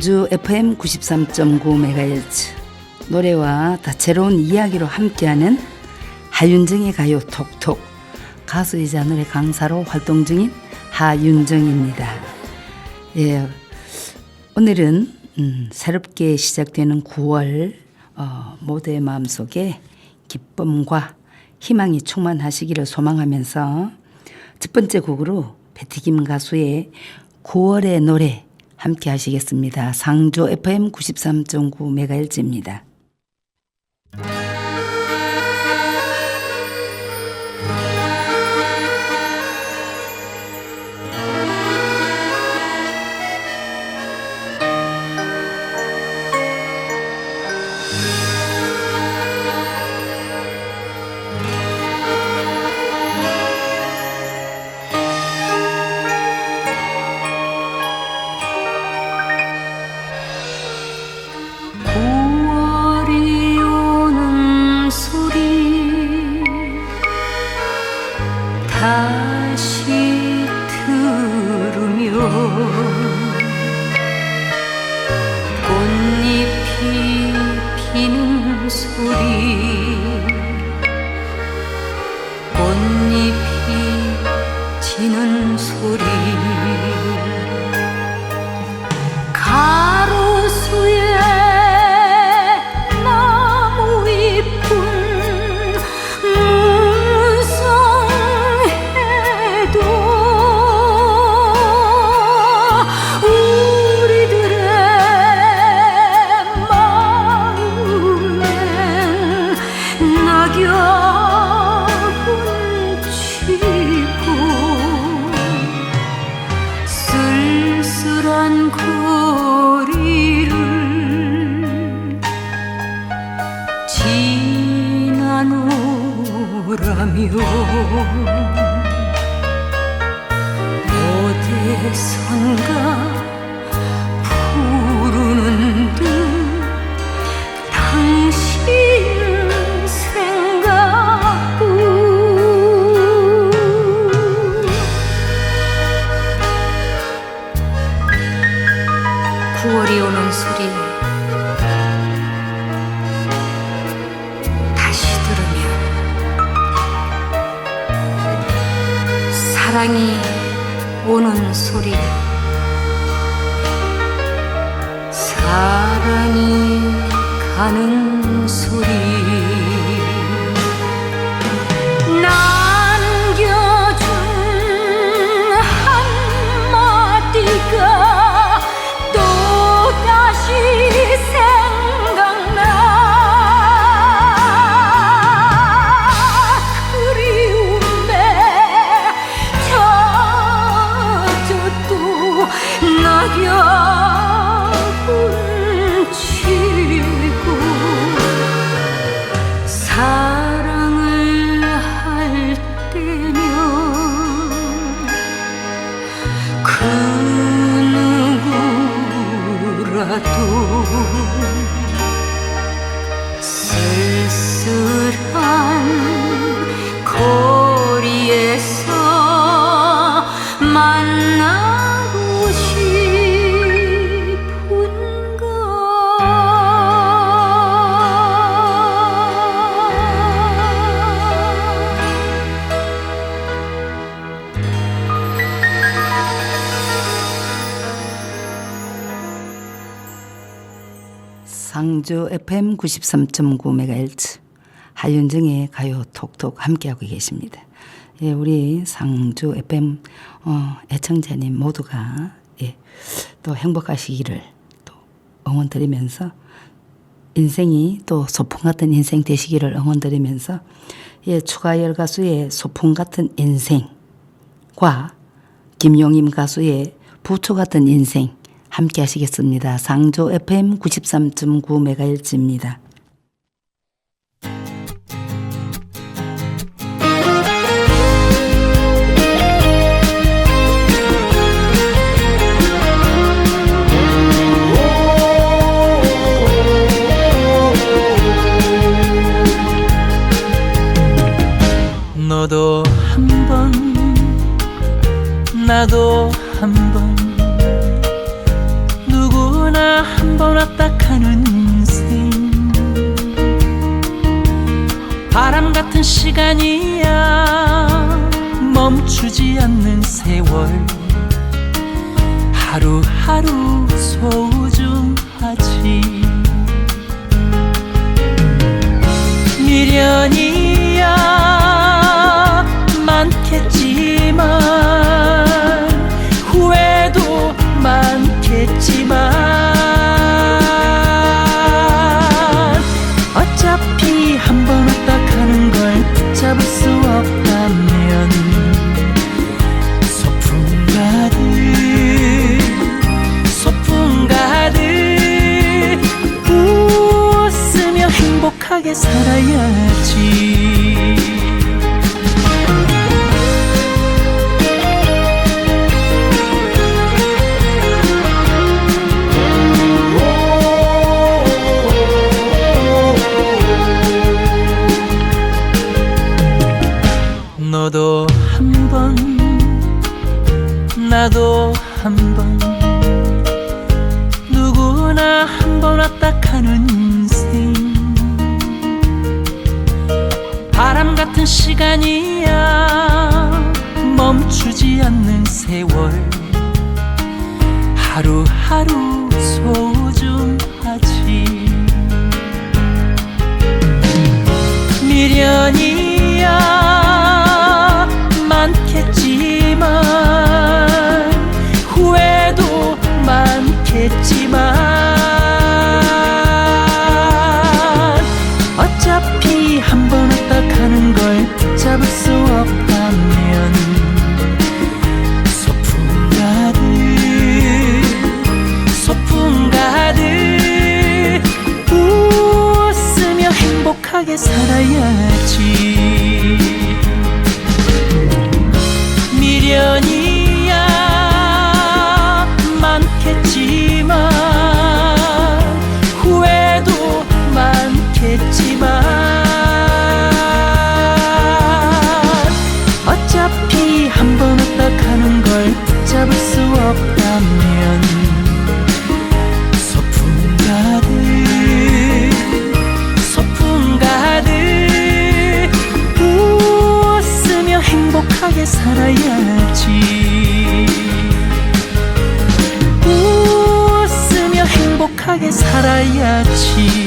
상주 FM 93.9MHz 노래와 다채로운 이야기로 함께하는 하윤정의 가요 톡톡 가수이자 노래 강사로 활동 중인 하윤정입니다. 예, 오늘은 음, 새롭게 시작되는 9월 어, 모두의 마음속에 기쁨과 희망이 충만하시기를 소망하면서 첫 번째 곡으로 배티김 가수의 9월의 노래 함께 하시겠습니다. 상조 FM 93.9MHz입니다. your FM 93.9MHz 하윤정의 가요 톡톡 함께하고 계십니다. 예, 우리 상주 FM 어, 애청자님 모두가 예, 또 행복하시기를 또 응원 드리면서 인생이 또 소풍 같은 인생 되시기를 응원 드리면서 예, 추가열 가수의 소풍 같은 인생과 김용임 가수의 부초 같은 인생 함께 하시겠습니다. 상조 FM 93.9MHz입니다. 너도 한번 나도 한번 한번 왔다 가는 인생. 바람 같은 시간이야. 멈추지 않는 세월. 하루하루 소중하지. 미련이 一次。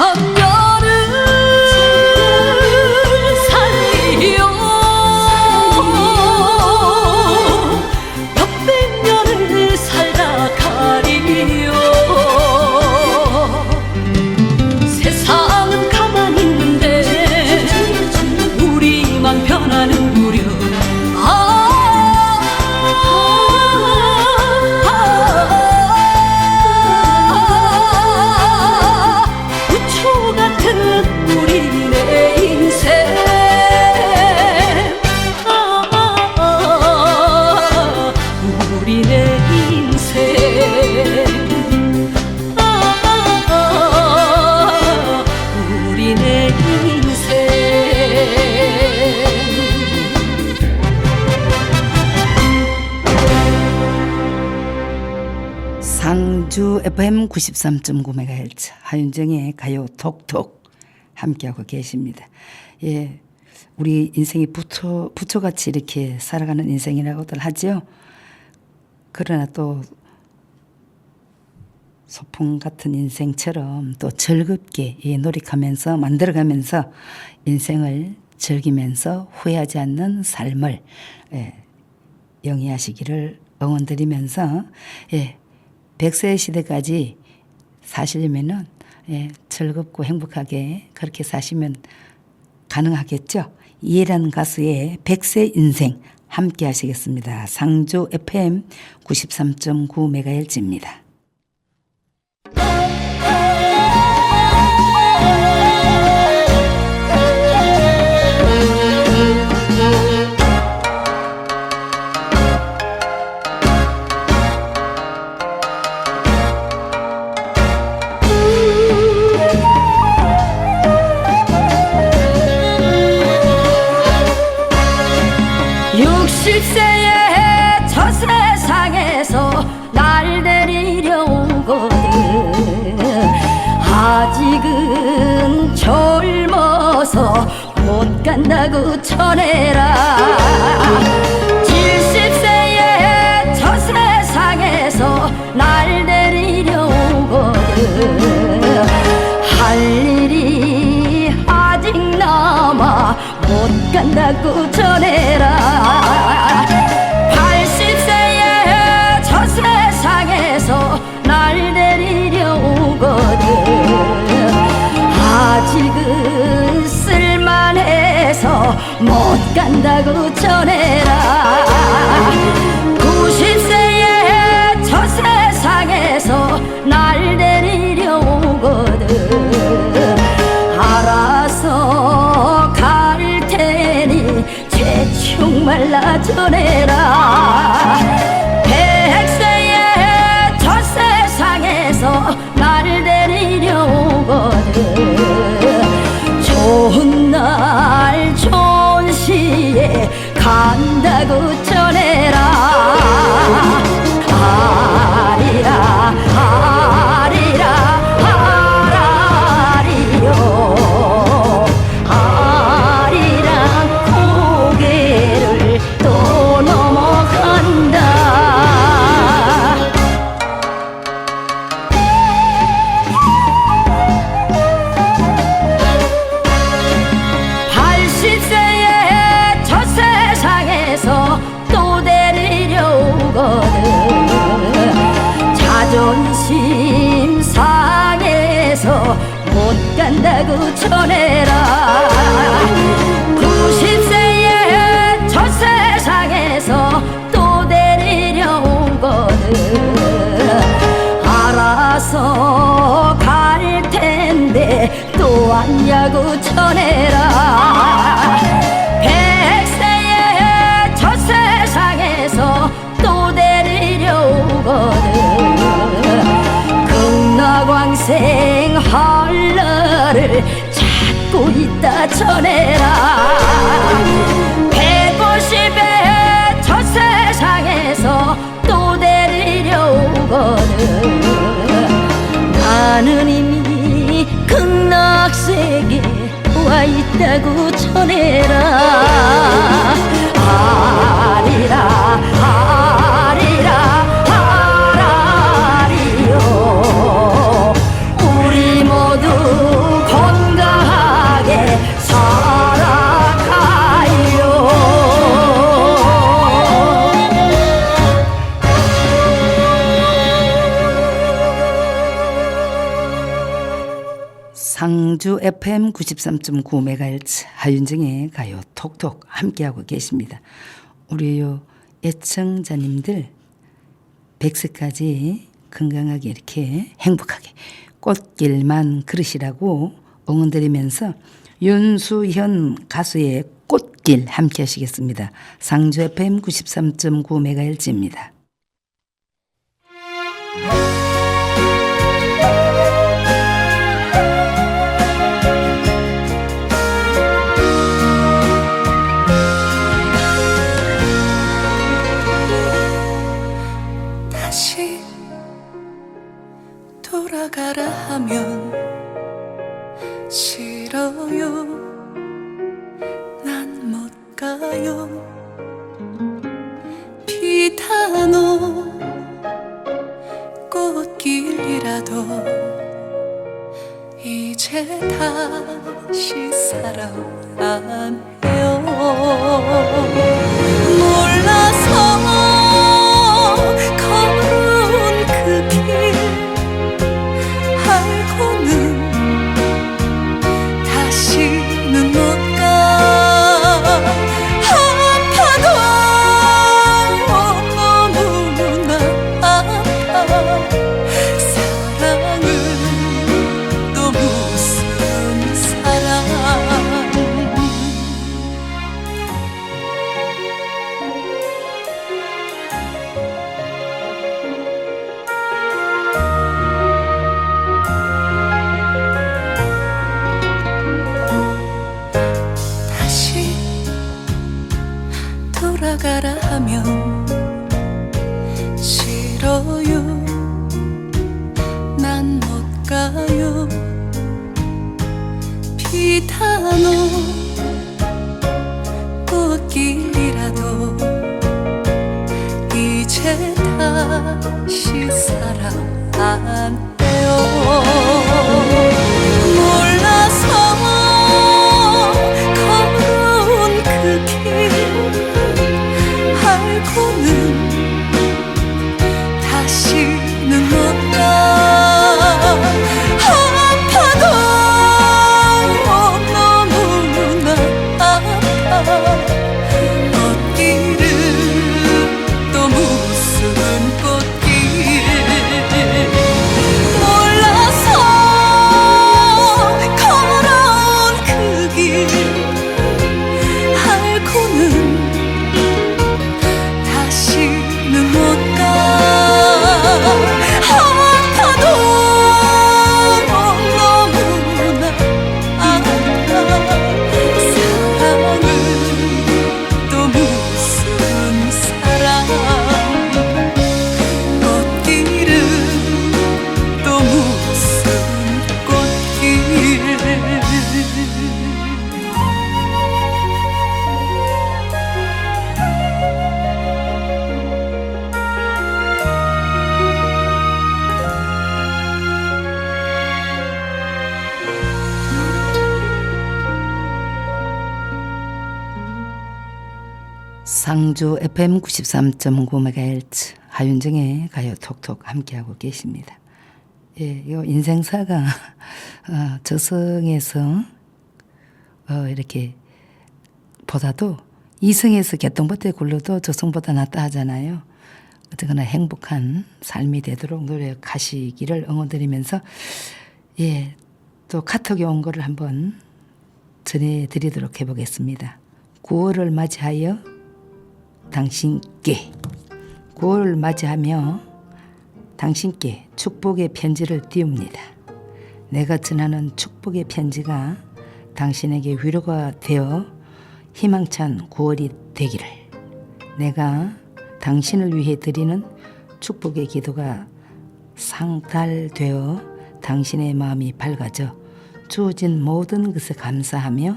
Oh. FM 93.9MHz 하윤정의 가요 톡톡 함께하고 계십니다. 예, 우리 인생이 부처 부처같이 이렇게 살아가는 인생이라고들 하죠. 그러나 또 소풍 같은 인생처럼 또 즐겁게 예, 노력하면서 만들어가면서 인생을 즐기면서 후회하지 않는 삶을 예, 영위하시기를 응원드리면서 예, 100세 시대까지 사시려면은 예, 즐겁고 행복하게 그렇게 사시면 가능하겠죠. 이해란 가수의 100세 인생 함께 하시겠습니다. 상조 FM 93.9MHz입니다. 전해라. 칠십 세의 저 세상에서 날 데리려 오거든. 할 일이 아직 남아 못 간다고 전해라 못 간다고 전해라. 90세의 저 세상에서 날 데리려 오거든. 알아서 갈 테니 재충 말라 전해라 간 고 있다 전해라. 백오십에 저 세상에서 또 내리려오거든 나는 이미 극락세계 와 있다고 전해라. 상주 FM 93.9MHz 하윤정의 가요 톡톡 함께하고 계십니다. 우리 요 애청자님들 100세까지 건강하게 이렇게 행복하게 꽃길만 걸으시라고 응원드리면서 윤수현 가수의 꽃길 함께 하시겠습니다. 상주 FM 93.9MHz입니다. 가라 하면 싫어요. 난 못 가요. 비타노 꽃길이라도 이제 다시 사랑 안 해요 몰라서 가라 하면 싫어요. 난 못 가요. 비타노 꽃길이라도 이제 다시 사랑 안 해요 상주 FM 93.9MHz 하윤정의 가요 톡톡 함께하고 계십니다. 예, 요 인생사가 어, 저승에서 어, 이렇게 보다도 이승에서 개똥밭에 굴러도 저승보다 낫다 하잖아요. 어쨌거나 행복한 삶이 되도록 노력하시기를 응원드리면서 예, 또 카톡에 온 거를 한번 전해드리도록 해보겠습니다. 9월을 맞이하여 당신께 9월을 맞이하며 당신께 축복의 편지를 띄웁니다. 내가 전하는 축복의 편지가 당신에게 위로가 되어 희망찬 9월이 되기를 내가 당신을 위해 드리는 축복의 기도가 상달되어 당신의 마음이 밝아져 주어진 모든 것에 감사하며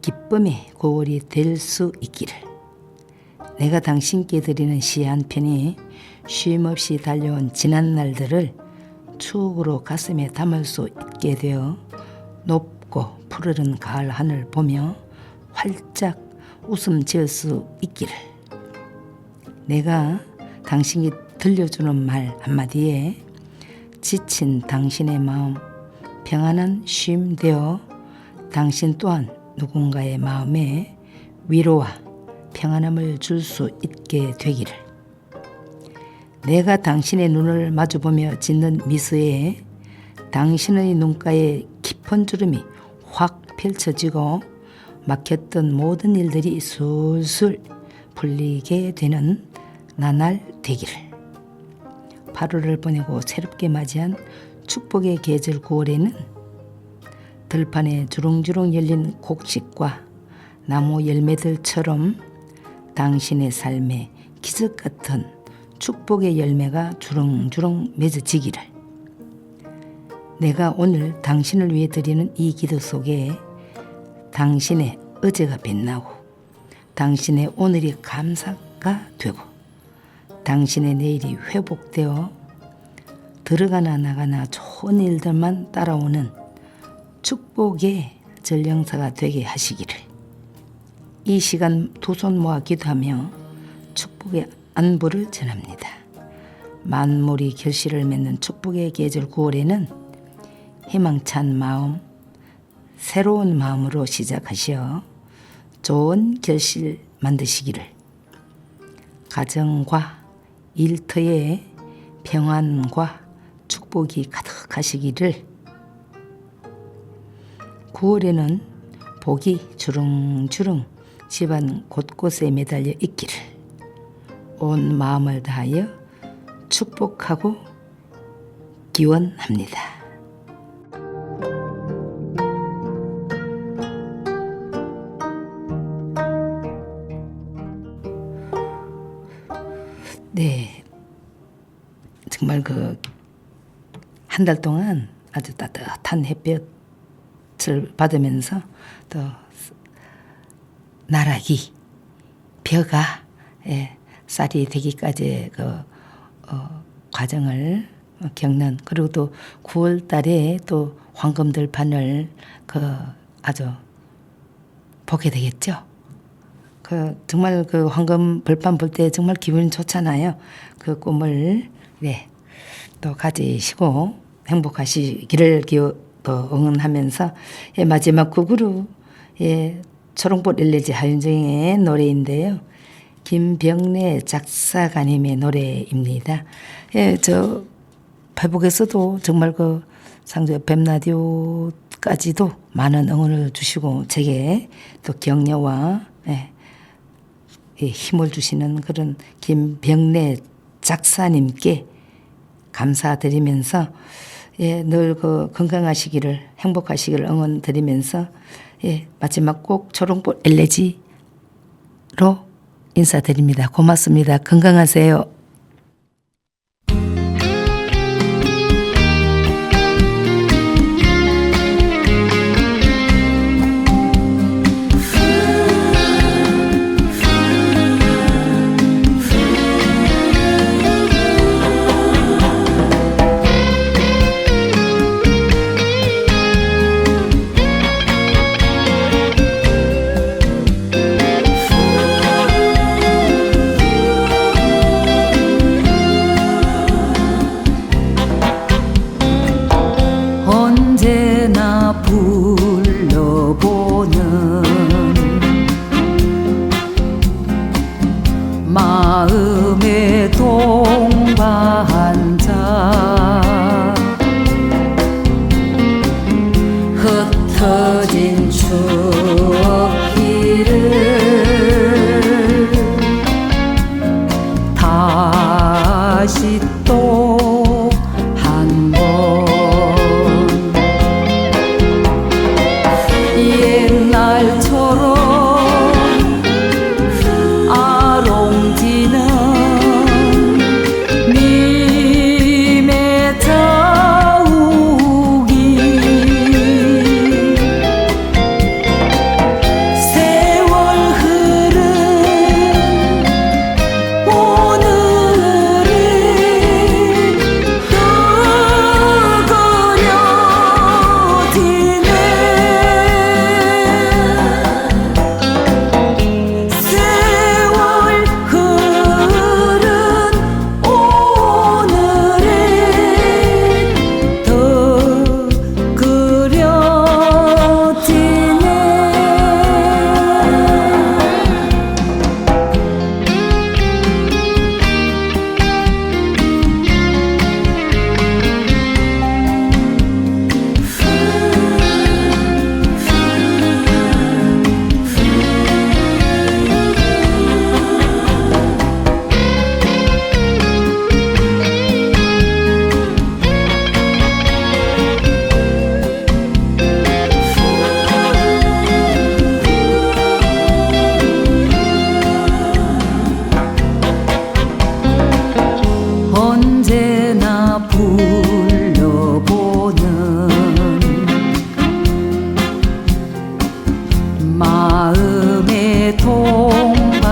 기쁨의 9월이 될 수 있기를 내가 당신께 드리는 시 한 편이 쉼없이 달려온 지난 날들을 추억으로 가슴에 담을 수 있게 되어 높고 푸르른 가을 하늘 보며 활짝 웃음 지을 수 있기를. 내가 당신이 들려주는 말 한마디에 지친 당신의 마음 평안한 쉼 되어 당신 또한 누군가의 마음에 위로와 평안함을 줄 수 있게 되기를. 내가 당신의 눈을 마주보며 짓는 미소에 당신의 눈가에 깊은 주름이 확 펼쳐지고 막혔던 모든 일들이 술술 풀리게 되는 나날 되기를. 8월을 보내고 새롭게 맞이한 축복의 계절 9월에는 들판에 주렁주렁 열린 곡식과 나무 열매들처럼 당신의 삶에 기적 같은 축복의 열매가 주렁주렁 맺어지기를. 내가 오늘 당신을 위해 드리는 이 기도 속에 당신의 어제가 빛나고 당신의 오늘이 감사가 되고 당신의 내일이 회복되어 들어가나 나가나 좋은 일들만 따라오는 축복의 전령사가 되게 하시기를 이 시간 두 손 모아 기도하며 축복의 안부를 전합니다. 만물이 결실을 맺는 축복의 계절 9월에는 희망찬 마음, 새로운 마음으로 시작하시어 좋은 결실 만드시기를 가정과 일터에 평안과 축복이 가득하시기를 9월에는 복이 주렁주렁 집안 곳곳에 매달려 있기를 온 마음을 다하여 축복하고 기원합니다. 네, 정말 그 한 달 동안 아주 따뜻한 햇볕을 받으면서 또 나락이 벼가 예, 쌀이 되기까지 그 어, 과정을 겪는 그리고 또 9월 달에 또 황금들판을 그 아주 보게 되겠죠. 그 정말 그 황금 벌판 볼 때 정말 기분이 좋잖아요. 그 꿈을 네, 또 가지시고 행복하시기를 또 응원하면서 예, 마지막 곡으로 예, 초롱꽃 일레지 하윤정의 노래인데요. 김병래 작사가님의 노래입니다. 예, 저 페북에서도 정말 그 상주 뱀라디오까지도 많은 응원을 주시고 제게 또 격려와 예, 예, 힘을 주시는 그런 김병래 작사님께 감사드리면서 예, 늘 그 건강하시기를 행복하시기를 응원 드리면서 예, 마지막 곡 초롱꽃 엘레지로 인사드립니다. 고맙습니다. 건강하세요. 흩어 마음의 동반자